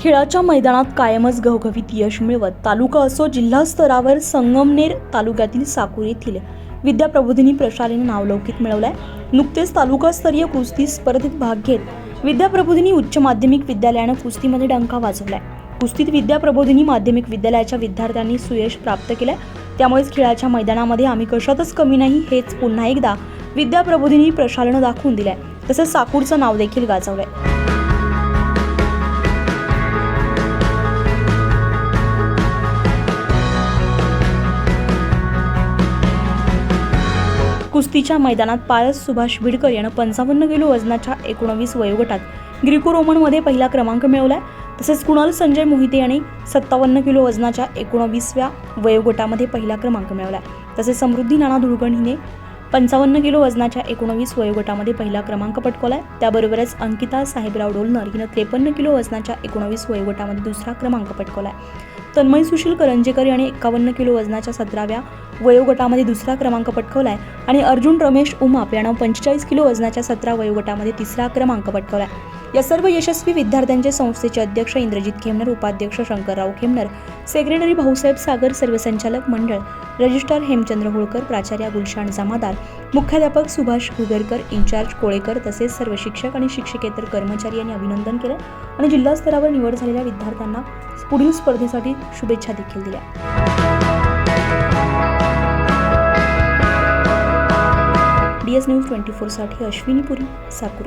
खेळाच्या मैदानात कायमच घवघवीत यश मिळवत तालुका असो जिल्हा स्तरावर संगमनेर तालुक्यातील साकूर येथील विद्याप्रबोधिनी प्रशालेने नावलौकिक मिळवलाय. नुकतेच तालुकास्तरीय कुस्ती स्पर्धेत भाग घेत विद्याप्रबोधिनी उच्च माध्यमिक विद्यालयानं कुस्तीमध्ये डंका वाजवलाय. कुस्तीत विद्याप्रबोधिनी माध्यमिक विद्यालयाच्या विद्यार्थ्यांनी सुयश प्राप्त केलंय. त्यामुळेच खेळाच्या मैदानामध्ये आम्ही कशातच कमी नाही हेच पुन्हा एकदा विद्याप्रबोधिनी प्रशालेनं दाखवून दिलंय. तसंच साकूरचं नाव देखील गाजवलंय. कुस्तीच्या मैदानात पारस सुभाष भिडकर यानं पंचावन्न किलो वजनाच्या एकोणवीस वयोगटात ग्रीको रोमनमध्ये पहिला क्रमांक मिळवलाय. तसेच कुणाल संजय मोहिते यांनी सत्तावन्न किलो वजनाच्या एकोणवीसव्या वयोगटामध्ये पहिला क्रमांक मिळवलाय. तसेच समृद्धी नाना धुळगण हिने पंचावन्न किलो वजनाच्या एकोणवीस वयोगटामध्ये पहिला क्रमांक पटकावलाय. त्याबरोबरच अंकिता साहेबराव डोलनर हिनं त्रेपन्न किलो वजनाच्या एकोणवीस वयोगटामध्ये दुसरा क्रमांक पटकावलाय. तन्मय सुशील करंजेकर याने एकावन्न किलो वजनाच्या सतराव्या वयोगटामध्ये दुसरा क्रमांक पटकावलाय. आणि अर्जुन रमेश उमाप यानं पंचेचाळीस किलो वजनाच्या सतरा वयोगटामध्ये तिसरा क्रमांक पटकावलाय. या सर्व यशस्वी विद्यार्थ्यांचे संस्थेचे अध्यक्ष इंद्रजित खेमनर उपाध्यक्ष शंकरराव खेमनर सेक्रेटरी भाऊसाहेब सागर सर्वसंचालक मंडळ रजिस्ट्रार हेमचंद्र होळकर प्राचार्य गुलशान जमादार मुख्याध्यापक सुभाष घुगरकर इंचार्ज कोळेकर तसेच सर्व शिक्षक आणि शिक्षकेतर कर्मचारी यांनी अभिनंदन केलं आणि जिल्हा स्तरावर निवड झालेल्या विद्यार्थ्यांना पुढील स्पर्धेसाठी शुभेच्छा देखील दिल्या. डी एस न्यूज ट्वेंटी फोरसाठी अश्विनी पुरी साकूर